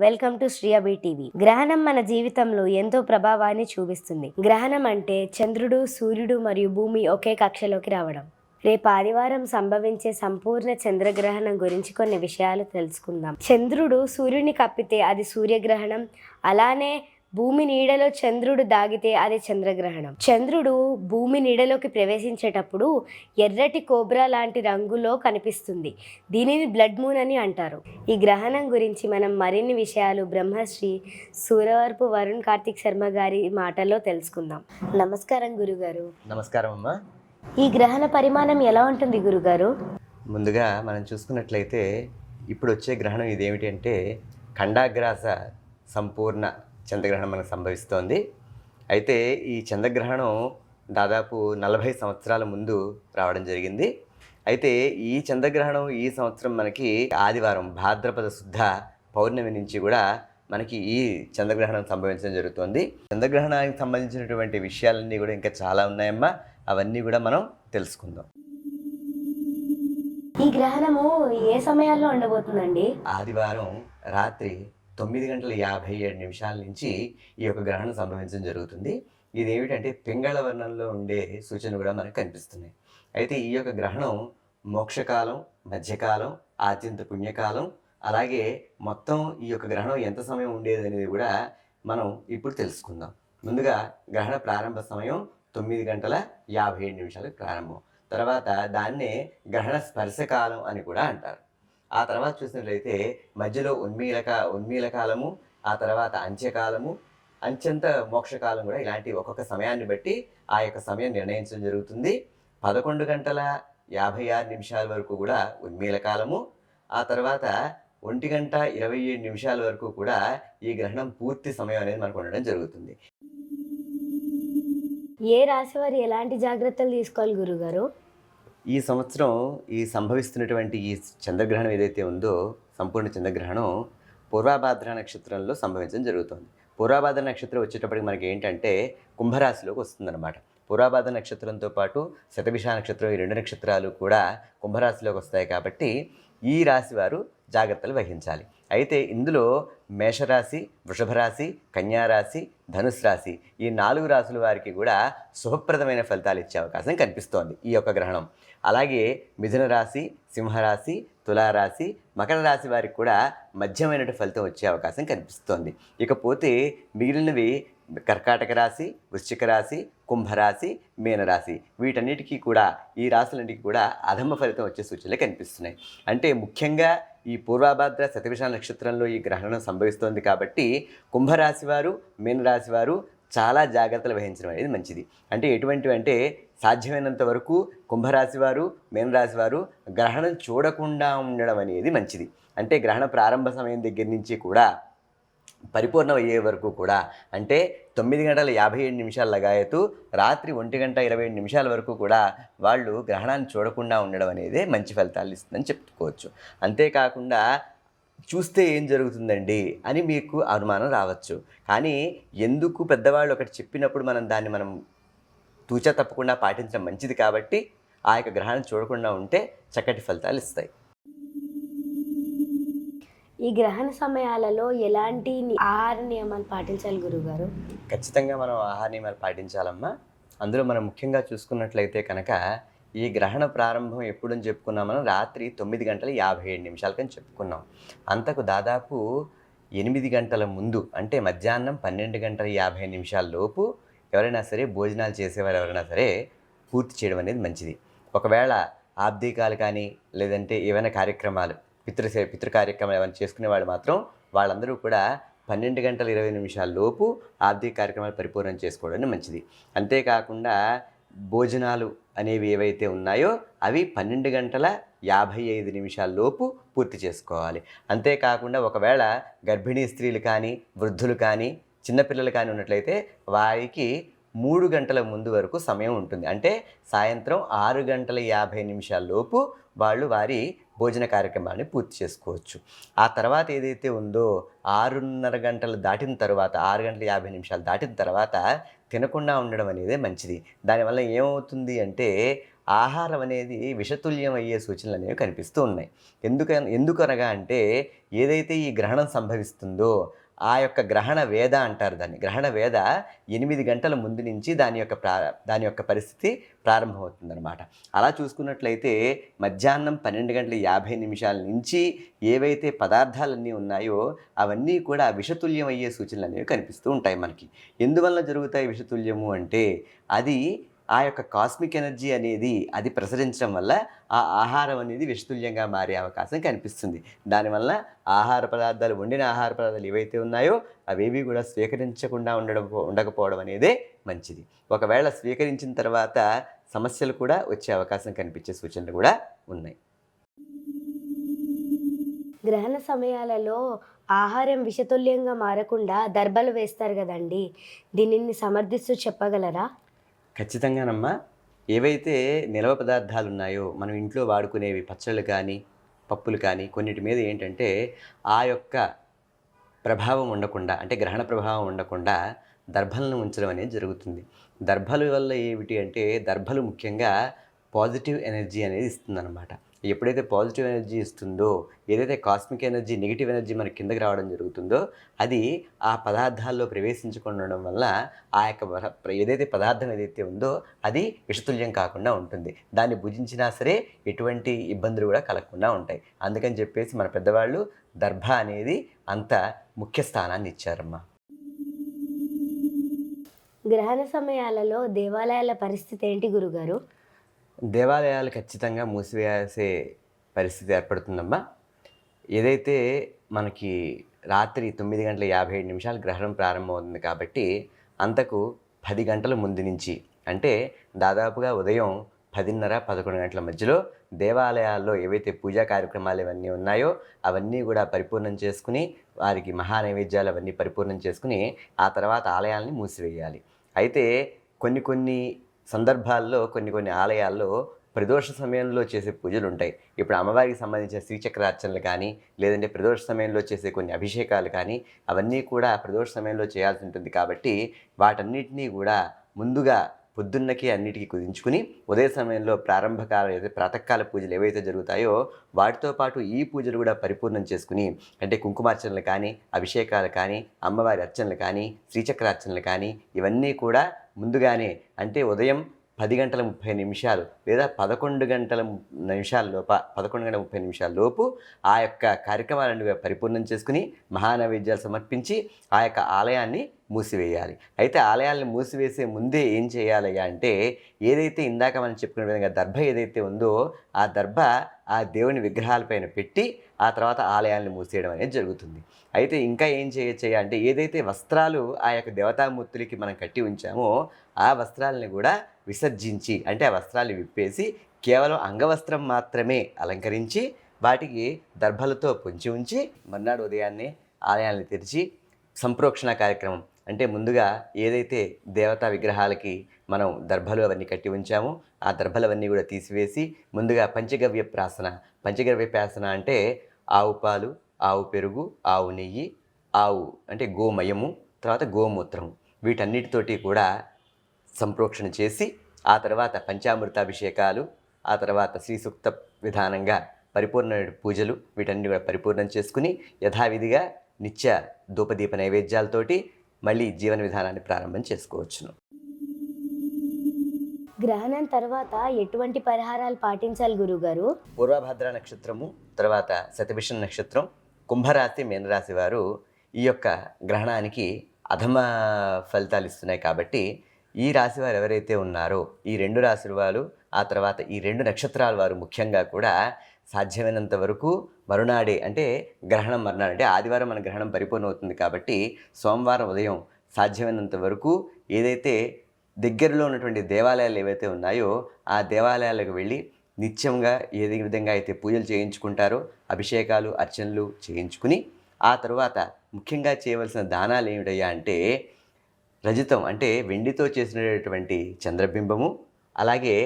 Welcome to శ్రీయబీ TV. గ్రహణం మన జీవితంలో ఎంతో ప్రభావాన్ని చూపిస్తుంది. గ్రహణం అంటే చంద్రుడు సూర్యుడు మరియు భూమి ఒకే కక్షలోకి రావడం. రేపు ఆదివారం సంభవించే సంపూర్ణ చంద్రగ్రహణం గురించి కొన్ని విషయాలు తెలుసుకుందాం. చంద్రుడు సూర్యుని కప్పితే అది సూర్యగ్రహణం. అలానే భూమి నీడలో చంద్రుడు దాగితే అది చంద్రగ్రహణం. చంద్రుడు భూమి నీడలోకి ప్రవేశించేటప్పుడు ఎర్రటి కోబ్రా లాంటి రంగులో కనిపిస్తుంది. దీనిని బ్లడ్ మూన్ అని అంటారు. ఈ గ్రహణం గురించి మనం మరిన్ని విషయాలు బ్రహ్మశ్రీ సూరవరపు వరుణ్ కార్తిక్ శర్మ గారి మాటల్లో తెలుసుకుందాం. నమస్కారం గురుగారు. నమస్కారం అమ్మా. ఈ గ్రహణ పరిమాణం ఎలా ఉంటుంది గురుగారు? ముందుగా మనం చూసుకున్నట్లయితే ఇప్పుడు వచ్చే గ్రహణం ఇదేమిటి అంటే ఖండాగ్రాస సంపూర్ణ చంద్రగ్రహణం మనకు సంభవిస్తోంది. అయితే ఈ చంద్రగ్రహణం దాదాపు నలభై సంవత్సరాల ముందు రావడం జరిగింది. అయితే ఈ చంద్రగ్రహణం ఈ సంవత్సరం మనకి ఆదివారం భాద్రపద శుద్ధ పౌర్ణమి నుంచి కూడా మనకి ఈ చంద్రగ్రహణం సంభవించడం జరుగుతుంది. చంద్రగ్రహణానికి సంబంధించినటువంటి విషయాలన్నీ కూడా ఇంకా చాలా ఉన్నాయమ్మా. అవన్నీ కూడా మనం తెలుసుకుందాం. ఈ గ్రహణము ఏ సమయాల్లో ఉండబోతుందండి? ఆదివారం రాత్రి తొమ్మిది గంటల యాభై ఏడు నిమిషాల నుంచి ఈ యొక్క గ్రహణం సంభవించడం జరుగుతుంది. ఇది ఏమిటంటే పింగళ వర్ణంలో ఉండే సూచనలు కూడా మనకు కనిపిస్తున్నాయి. అయితే ఈ యొక్క గ్రహణం మోక్షకాలం మధ్యకాలం ఆద్యంత పుణ్యకాలం అలాగే మొత్తం ఈ యొక్క గ్రహణం ఎంత సమయం ఉండేది అనేది కూడా మనం ఇప్పుడు తెలుసుకుందాం. ముందుగా గ్రహణ ప్రారంభ సమయం తొమ్మిది గంటల యాభై ఏడు నిమిషాలకు ప్రారంభం. తర్వాత దాన్నే గ్రహణ స్పర్శకాలం అని కూడా అంటారు. ఆ తర్వాత చూసినట్లయితే మధ్యలో ఉన్మీలక ఉన్మీలకాలము ఆ తర్వాత అంత్యకాలము అంత్యంత మోక్షకాలం కూడా ఇలాంటి ఒక్కొక్క సమయాన్ని బట్టి ఆ యొక్క సమయం నిర్ణయించడం జరుగుతుంది. పదకొండు గంటల యాభై ఆరు నిమిషాల వరకు కూడా ఉన్మీలకాలము ఆ తర్వాత ఒంటి గంట ఇరవై ఏడు నిమిషాల వరకు కూడా ఈ గ్రహణం పూర్తి సమయం అనేది మనకు ఉండడం జరుగుతుంది. ఏ రాశి వారు ఎలాంటి జాగ్రత్తలు తీసుకోవాలి గురుగారు? ఈ సంవత్సరం ఈ సంభవిస్తున్నటువంటి ఈ చంద్రగ్రహణం ఏదైతే ఉందో సంపూర్ణ చంద్రగ్రహణం పూర్వాభాద్ర నక్షత్రంలో సంభవించడం జరుగుతుంది. పూర్వాభాద్ర నక్షత్రం వచ్చేటప్పటికి మనకి ఏంటంటే కుంభరాశిలోకి వస్తుందన్నమాట. పూర్వాభాద్ర నక్షత్రంతో పాటు శతభిష నక్షత్రం ఈ రెండు నక్షత్రాలు కూడా కుంభరాశిలోకి వస్తాయి కాబట్టి ఈ రాశి వారు జాగ్రత్తలు వహించాలి. అయితే ఇందులో మేషరాశి వృషభరాశి కన్యారాశి ధనుసు రాశి ఈ నాలుగు రాశుల వారికి కూడా శుభప్రదమైన ఫలితాలు ఇచ్చే అవకాశం కనిపిస్తోంది ఈ యొక్క గ్రహణం. అలాగే మిథున రాశి సింహరాశి తులారాశి మకర రాశి వారికి కూడా మధ్యమైన ఫలితం వచ్చే అవకాశం కనిపిస్తోంది. ఇకపోతే మిగిలినవి కర్కాటక రాశి వృశ్చిక రాశి కుంభరాశి మీనరాశి వీటన్నిటికీ కూడా ఈ రాశులన్నిటికీ కూడా అధమ ఫలితం వచ్చే సూచనలు కనిపిస్తున్నాయి. అంటే ముఖ్యంగా ఈ పూర్వాభాద్ర శతవిష నక్షత్రంలో ఈ గ్రహణం సంభవిస్తోంది కాబట్టి కుంభరాశి వారు మీనరాశి వారు చాలా జాగ్రత్తలు వహించడం అనేది మంచిది. అంటే ఎటువంటివి అంటే సాధ్యమైనంత వరకు కుంభరాశి వారు మీనరాశి వారు గ్రహణం చూడకుండా ఉండడం అనేది మంచిది. అంటే గ్రహణ ప్రారంభ సమయం దగ్గర నుంచి కూడా పరిపూర్ణం అయ్యే వరకు కూడా అంటే తొమ్మిది గంటల యాభై ఏడు నిమిషాల లగాయతూ రాత్రి ఒంటి గంట ఇరవై ఏడు నిమిషాల వరకు కూడా వాళ్ళు గ్రహణాన్ని చూడకుండా ఉండడం అనేది మంచి ఫలితాలు ఇస్తుందని చెప్పుకోవచ్చు. అంతేకాకుండా చూస్తే ఏం జరుగుతుందండి అని మీకు అనుమానం రావచ్చు. కానీ ఎందుకు పెద్దవాళ్ళు ఒకటి చెప్పినప్పుడు మనం దాన్ని మనం తూచా తప్పకుండా పాటించడం మంచిది కాబట్టి ఆ యొక్క గ్రహణం చూడకుండా ఉంటే చక్కటి ఫలితాలు ఇస్తాయి. ఈ గ్రహణ సమయాలలో ఎలాంటి ఆహార నియమాలు పాటించాలి గురుగారు ఖచ్చితంగా మనం ఆహార నియమాలు పాటించాలమ్మా. అందులో మనం ముఖ్యంగా చూసుకున్నట్లయితే కనుక ఈ గ్రహణ ప్రారంభం ఎప్పుడని చెప్పుకున్నాం మనం రాత్రి తొమ్మిది గంటల యాభై ఏడు నిమిషాలకని చెప్పుకున్నాం. అంతకు దాదాపు ఎనిమిది గంటల ముందు అంటే మధ్యాహ్నం పన్నెండు గంటల యాభై నిమిషాల లోపు ఎవరైనా సరే భోజనాలు చేసేవారు ఎవరైనా సరే పూర్తి చేయడం అనేది మంచిది. ఒకవేళ ఆబ్దికాలు కానీ లేదంటే ఏవైనా కార్యక్రమాలు పితృ పితృ కార్యక్రమాలు ఏమైనా చేసుకునే వాళ్ళు మాత్రం వాళ్ళందరూ కూడా పన్నెండు గంటల ఇరవై నిమిషాల లోపు ఆర్థిక కార్యక్రమాలు పరిపూర్ణం చేసుకోవడం మంచిది. అంతేకాకుండా భోజనాలు అనేవి ఏవైతే ఉన్నాయో అవి పన్నెండు గంటల యాభై ఐదు నిమిషాల లోపు పూర్తి చేసుకోవాలి. అంతేకాకుండా ఒకవేళ గర్భిణీ స్త్రీలు కానీ వృద్ధులు కానీ చిన్నపిల్లలు కానీ ఉన్నట్లయితే వారికి మూడు గంటల ముందు వరకు సమయం ఉంటుంది. అంటే సాయంత్రం ఆరు గంటల యాభై నిమిషాల లోపు వాళ్ళు వారి భోజన కార్యక్రమాన్ని పూర్తి చేసుకోవచ్చు. ఆ తర్వాత ఏదైతే ఉందో ఆరున్నర గంటలు దాటిన తర్వాత ఆరు గంటల యాభై నిమిషాలు దాటిన తర్వాత తినకుండా ఉండడం అనేది మంచిది. దానివల్ల ఏమవుతుంది అంటే ఆహారం అనేది విషతుల్యం అయ్యే సూచనలు అనేవి కనిపిస్తూ ఉన్నాయి. ఎందుక ఎందుకనగా అంటే ఏదైతే ఈ గ్రహణం సంభవిస్తుందో ఆ యొక్క గ్రహణ వేద అంటారు దాన్ని. గ్రహణ వేద ఎనిమిది గంటల ముందు నుంచి దాని యొక్క ప్రా దాని యొక్క పరిస్థితి ప్రారంభమవుతుందన్నమాట. అలా చూసుకున్నట్లయితే మధ్యాహ్నం పన్నెండు గంటల యాభై నిమిషాల నుంచి ఏవైతే పదార్థాలన్నీ ఉన్నాయో అవన్నీ కూడా విషతుల్యం అయ్యే సూచనలు అనేవి కనిపిస్తూ ఉంటాయి మనకి. ఎందువల్ల జరుగుతాయి విషతుల్యము అంటే అది ఆ యొక్క కాస్మిక్ ఎనర్జీ అనేది అది ప్రసరించడం వల్ల ఆ ఆహారం అనేది విషతుల్యంగా మారే అవకాశం కనిపిస్తుంది. దానివల్ల ఆహార పదార్థాలు వండిన ఆహార పదార్థాలు ఏవైతే ఉన్నాయో అవేవి కూడా స్వీకరించకుండా ఉండడం ఉండకపోవడం అనేదే మంచిది. ఒకవేళ స్వీకరించిన తర్వాత సమస్యలు కూడా వచ్చే అవకాశం కనిపించే సూచనలు కూడా ఉన్నాయి. గ్రహణ సమయాలలో ఆహారం విషతుల్యంగా మారకుండా దర్బలు వేస్తారు కదండి. దీనిని సమర్థిస్తూ చెప్పగలరా? ఖచ్చితంగానమ్మా. ఏవైతే నిల్వ పదార్థాలు ఉన్నాయో మనం ఇంట్లో వాడుకునేవి పచ్చళ్ళు కానీ పప్పులు కానీ కొన్నిటి మీద ఏంటంటే ఆ యొక్క ప్రభావం ఉండకుండా అంటే గ్రహణ ప్రభావం ఉండకుండా దర్భలను ఉంచడం అనేది జరుగుతుంది. దర్భలు వల్ల ఏమిటి అంటే దర్భలు ముఖ్యంగా పాజిటివ్ ఎనర్జీ అనేది ఇస్తుందన్నమాట. ఎప్పుడైతే పాజిటివ్ ఎనర్జీ ఇస్తుందో ఏదైతే కాస్మిక్ ఎనర్జీ నెగిటివ్ ఎనర్జీ మన కిందకి రావడం జరుగుతుందో అది ఆ పదార్థాల్లో ప్రవేశించకుండా ఉండడం వల్ల ఆ యొక్క ఏదైతే పదార్థం ఏదైతే ఉందో అది విషతుల్యం కాకుండా ఉంటుంది. దాన్ని భుజించినా సరే ఎటువంటి ఇబ్బందులు కూడా కలగకుండా ఉంటాయి. అందుకని చెప్పేసి మన పెద్దవాళ్ళు దర్భ అనేది అంత ముఖ్య స్థానాన్ని ఇచ్చారమ్మా. గ్రహణ సమయాలలో దేవాలయాల పరిస్థితి ఏంటి గురుగారు? దేవాలయాలు ఖచ్చితంగా మూసివేసే పరిస్థితి ఏర్పడుతుందమ్మా. ఏదైతే మనకి రాత్రి తొమ్మిది గంటల యాభై ఏడు నిమిషాలు గ్రహణం ప్రారంభమవుతుంది కాబట్టి అంతకు పది గంటల ముందు నుంచి అంటే దాదాపుగా ఉదయం పదిన్నర పదకొండు గంటల మధ్యలో దేవాలయాల్లో ఏవైతే పూజా కార్యక్రమాలు ఇవన్నీ ఉన్నాయో అవన్నీ కూడా పరిపూర్ణం చేసుకుని వారికి మహా నైవేద్యాలు అవన్నీ పరిపూర్ణం చేసుకుని ఆ తర్వాత ఆలయాల్ని మూసివేయాలి. అయితే కొన్ని కొన్ని సందర్భాల్లో కొన్ని కొన్ని ఆలయాల్లో ప్రదోష సమయంలో చేసే పూజలు ఉంటాయి. ఇప్పుడు అమ్మవారికి సంబంధించిన శ్రీచక్రార్చనలు కానీ లేదంటే ప్రదోష సమయంలో చేసే కొన్ని అభిషేకాలు కానీ అవన్నీ కూడా ప్రదోష సమయంలో చేయాల్సి ఉంటుంది కాబట్టి వాటన్నిటినీ కూడా ముందుగా పొద్దున్నకి అన్నిటికీ కుదించుకుని ఉదయ సమయంలో ప్రారంభకాల అయితే ప్రాతకాల పూజలు ఏవైతే జరుగుతాయో వాటితో పాటు ఈ పూజలు కూడా పరిపూర్ణం చేసుకుని అంటే కుంకుమార్చనలు కానీ అభిషేకాలు కానీ అమ్మవారి అర్చనలు కానీ శ్రీచక్రార్చనలు కానీ ఇవన్నీ కూడా ముందుగానే అంటే ఉదయం పది గంటల ముప్పై నిమిషాలు లేదా పదకొండు గంటల ము- నిమిషాల లోప పదకొండు గంటల ముప్పై నిమిషాల లోపు ఆ యొక్క కార్యక్రమాలను పరిపూర్ణం చేసుకుని మహానైవేద్యాలు సమర్పించి ఆ యొక్క ఆలయాన్ని మూసివేయాలి. అయితే ఆలయాలను మూసివేసే ముందే ఏం చేయాలి అంటే ఏదైతే ఇందాక మనం చెప్పుకునే విధంగా దర్భ ఏదైతే ఉందో ఆ దర్భ ఆ దేవుని విగ్రహాలపైన పెట్టి ఆ తర్వాత ఆలయాలను మూసేయడం అనేది జరుగుతుంది. అయితే ఇంకా ఏం చేయొచ్చు అంటే ఏదైతే వస్త్రాలు ఆ యొక్క దేవతామూర్తులకి మనం కట్టి ఉంచామో ఆ వస్త్రాలని కూడా విసర్జించి అంటే ఆ వస్త్రాలు విప్పేసి కేవలం అంగవస్త్రం మాత్రమే అలంకరించి వాటికి దర్భలతో పొంచి ఉంచి మర్నాడు ఉదయాన్నే ఆలయాలను తెరిచి సంప్రోక్షణ కార్యక్రమం అంటే ముందుగా ఏదైతే దేవతా విగ్రహాలకి మనం దర్భలు అవన్నీ కట్టి ఉంచామో ఆ దర్భలు అవన్నీ కూడా తీసివేసి ముందుగా పంచగవ్య ప్రాసన పంచగవ్య ప్రాసన అంటే ఆవు పాలు ఆవు పెరుగు ఆవు నెయ్యి ఆవు అంటే గోమయము తర్వాత గోమూత్రం. వీటన్నిటితోటి కూడా సంప్రోక్షణ చేసి ఆ తర్వాత పంచామృతాభిషేకాలు ఆ తర్వాత శ్రీ సూక్త విధానంగా పరిపూర్ణ పూజలు వీటన్ని కూడా పరిపూర్ణం చేసుకుని యథావిధిగా నిత్య ధూపదీప నైవేద్యాలతోటి మళ్ళీ జీవన విధానాన్ని ప్రారంభం చేసుకోవచ్చును. గ్రహణం తర్వాత ఎటువంటి పరిహారాలు పాటించాలి గురుగారు? పూర్వభద్ర నక్షత్రము తర్వాత శతభిషణ నక్షత్రం కుంభరాశి మీనరాశి వారు ఈ యొక్క గ్రహణానికి అధమ ఫలితాలు ఇస్తున్నాయి కాబట్టి ఈ రాశి వారు ఎవరైతే ఉన్నారో ఈ రెండు రాశుల వారు ఆ తర్వాత ఈ రెండు నక్షత్రాల వారు ముఖ్యంగా కూడా సాధ్యమైనంత వరకు మరునాడే అంటే గ్రహణం మరునాడు అంటే ఆదివారం మన గ్రహణం పరిపూర్ణ అవుతుంది కాబట్టి సోమవారం ఉదయం సాధ్యమైనంత వరకు ఏదైతే దగ్గరలో ఉన్నటువంటి దేవాలయాలు ఏవైతే ఉన్నాయో ఆ దేవాలయాలకు వెళ్ళి నిత్యంగా ఏ విధంగా అయితే పూజలు చేయించుకుంటారో అభిషేకాలు అర్చనలు చేయించుకుని ఆ తర్వాత ముఖ్యంగా చేయవలసిన దానాలు ఏమిటయ్యా అంటే రజతం అంటే వెండితో చేసినటువంటి చంద్రబింబము అలాగే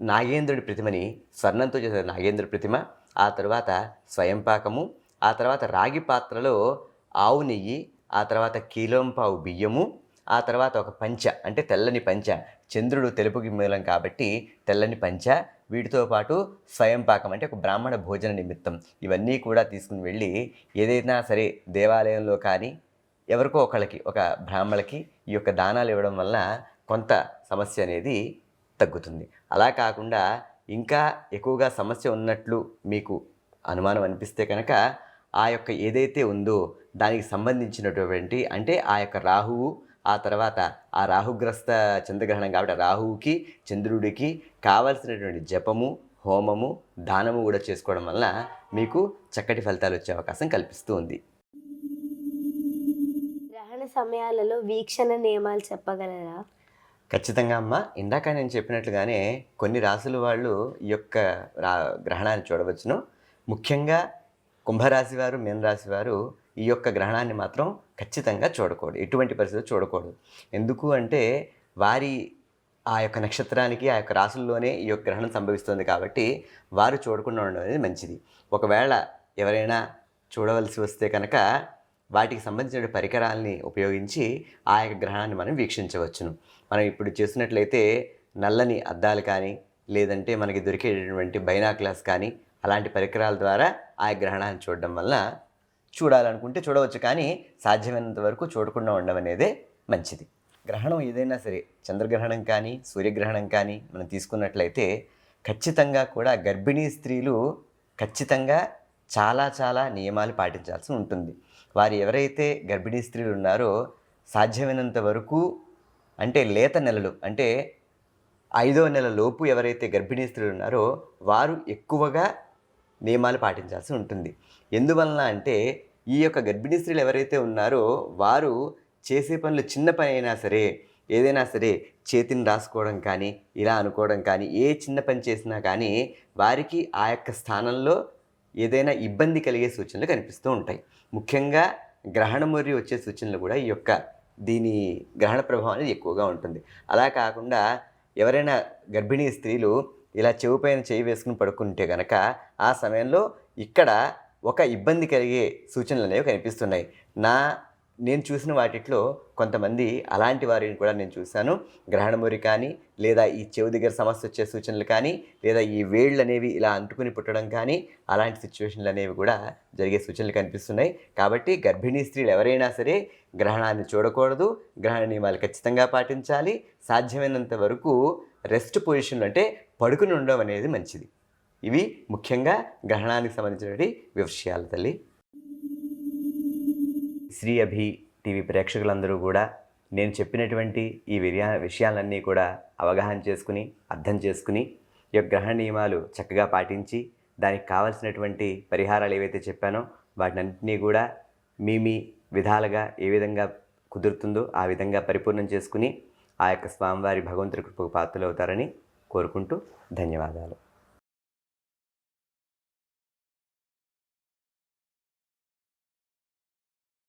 నాగేంద్రుడి ప్రతిమని స్వర్ణంతో చేసిన నాగేంద్ర ప్రతిమ ఆ తర్వాత స్వయంపాకము ఆ తర్వాత రాగి పాత్రలో ఆవు నెయ్యి ఆ తర్వాత కీలోంపావు బియ్యము ఆ తర్వాత ఒక పంచ అంటే తెల్లని పంచ. చంద్రుడు తెలుపుకి మూలం కాబట్టి తెల్లని పంచ. వీటితో పాటు స్వయం పాకం అంటే ఒక బ్రాహ్మణ భోజన నిమిత్తం. ఇవన్నీ కూడా తీసుకుని వెళ్ళి ఏదైనా సరే దేవాలయంలో కానీ ఎవరికో ఒకళ్ళకి ఒక బ్రాహ్మణకి ఈ యొక్క దానాలు ఇవ్వడం వల్ల కొంత సమస్య అనేది తగ్గుతుంది. అలా కాకుండా ఇంకా ఎక్కువగా సమస్య ఉన్నట్లు మీకు అనుమానం అనిపిస్తే కనుక ఆ యొక్క ఏదైతే ఉందో దానికి సంబంధించినటువంటి అంటే ఆ యొక్క రాహువు ఆ తర్వాత ఆ రాహుగ్రస్త చంద్రగ్రహణం కాబట్టి రాహువుకి చంద్రుడికి కావలసినటువంటి జపము హోమము దానము కూడా చేసుకోవడం వల్ల మీకు చక్కటి ఫలితాలు వచ్చే అవకాశం కల్పిస్తూ ఉంది గ్రహణ సమయాలలో వీక్షణ నియమాలు చెప్పగలరా? ఖచ్చితంగా అమ్మ. ఇందాక నేను చెప్పినట్లుగానే కొన్ని రాసుల వాళ్ళు ఈ యొక్క రా గ్రహణాన్ని చూడవచ్చును. ముఖ్యంగా కుంభరాశి వారు మీన రాశి వారు ఈ యొక్క గ్రహణాన్ని మాత్రం ఖచ్చితంగా చూడకూడదు. ఎటువంటి పరిస్థితి చూడకూడదు. ఎందుకు అంటే వారి ఆ యొక్క నక్షత్రానికి ఆ యొక్క రాసుల్లోనే ఈ యొక్క గ్రహణం సంభవిస్తుంది కాబట్టి వారు చూడకుండా ఉండడం అనేది మంచిది. ఒకవేళ ఎవరైనా చూడవలసి వస్తే కనుక వాటికి సంబంధించిన పరికరాలని ఉపయోగించి ఆ యొక్క గ్రహణాన్ని మనం వీక్షించవచ్చును. మనం ఇప్పుడు చేసినట్లయితే నల్లని అద్దాలు కానీ లేదంటే మనకి దొరికేటటువంటి బైనాక్లాస్ కానీ అలాంటి పరికరాల ద్వారా ఆ గ్రహణాన్ని చూడడం వల్ల చూడాలనుకుంటే చూడవచ్చు కానీ సాధ్యమైనంత వరకు చూడకుండా ఉండడం అనేదే మంచిది. గ్రహణం ఏదైనా సరే చంద్రగ్రహణం కానీ సూర్యగ్రహణం కానీ మనం తీసుకున్నట్లయితే ఖచ్చితంగా కూడా గర్భిణీ స్త్రీలు ఖచ్చితంగా చాలా చాలా నియమాలు పాటించాల్సి ఉంటుంది. వారు ఎవరైతే గర్భిణీ స్త్రీలు ఉన్నారో సాధ్యమైనంత వరకు అంటే లేత నెలలు అంటే ఐదో నెల లోపు ఎవరైతే గర్భిణీ స్త్రీలు ఉన్నారో వారు ఎక్కువగా నియమాలు పాటించాల్సి ఉంటుంది. ఎందువలన అంటే ఈ యొక్క గర్భిణీ స్త్రీలు ఎవరైతే ఉన్నారో వారు చేసే పనులు చిన్న పని అయినా సరే ఏదైనా సరే చేతిని రాసుకోవడం కానీ ఇలా అనుకోవడం కానీ ఏ చిన్న పని చేసినా కానీ వారికి ఆ యొక్క స్థానంలో ఏదైనా ఇబ్బంది కలిగే సూచనలు కనిపిస్తూ ఉంటాయి. ముఖ్యంగా గ్రహణమురి వచ్చే సూచనలు కూడా ఈ యొక్క దీని గ్రహణ ప్రభావం అనేది ఎక్కువగా ఉంటుంది. అలా కాకుండా ఎవరైనా గర్భిణీ స్త్రీలు ఇలా చెవి పైన చేయి వేసుకుని పడుకుంటే కనుక ఆ సమయంలో ఇక్కడ ఒక ఇబ్బంది కలిగే సూచనలు అనేవి కనిపిస్తున్నాయి. నా నేను చూసిన వాటిట్లో కొంతమంది అలాంటి వారిని కూడా నేను చూశాను. గ్రహణమురి కానీ లేదా ఈ చెవి దగ్గర సమస్య వచ్చే సూచనలు కానీ లేదా ఈ వేళ్ళు అనేవి ఇలా అంటుకుని పుట్టడం కానీ అలాంటి సిచ్యువేషన్లు అనేవి కూడా జరిగే సూచనలు కనిపిస్తున్నాయి. కాబట్టి గర్భిణీ స్త్రీలు ఎవరైనా సరే గ్రహణాన్ని చూడకూడదు. గ్రహణ నియమాలు ఖచ్చితంగా పాటించాలి. సాధ్యమైనంత వరకు రెస్ట్ పొజిషన్ అంటే పడుకుని ఉండడం అనేది మంచిది. ఇవి ముఖ్యంగా గ్రహణానికి సంబంధించినటువంటి విషయాలు తల్లి. శ్రీ అభి టీవీ ప్రేక్షకులందరూ కూడా నేను చెప్పినటువంటి ఈ విర్యా విషయాలన్నీ కూడా అవగాహన చేసుకుని అర్థం చేసుకుని ఈ యొక్క గ్రహణ నియమాలు చక్కగా పాటించి దానికి కావలసినటువంటి పరిహారాలు ఏవైతే చెప్పానో వాటినన్నింటినీ కూడా మీ మీ విధాలుగా ఏ విధంగా కుదురుతుందో ఆ విధంగా పరిపూర్ణం చేసుకుని ఆ యొక్క స్వామివారి భగవంతుడి కృపకు పాత్రలు అవుతారని కోరుకుంటూ ధన్యవాదాలు.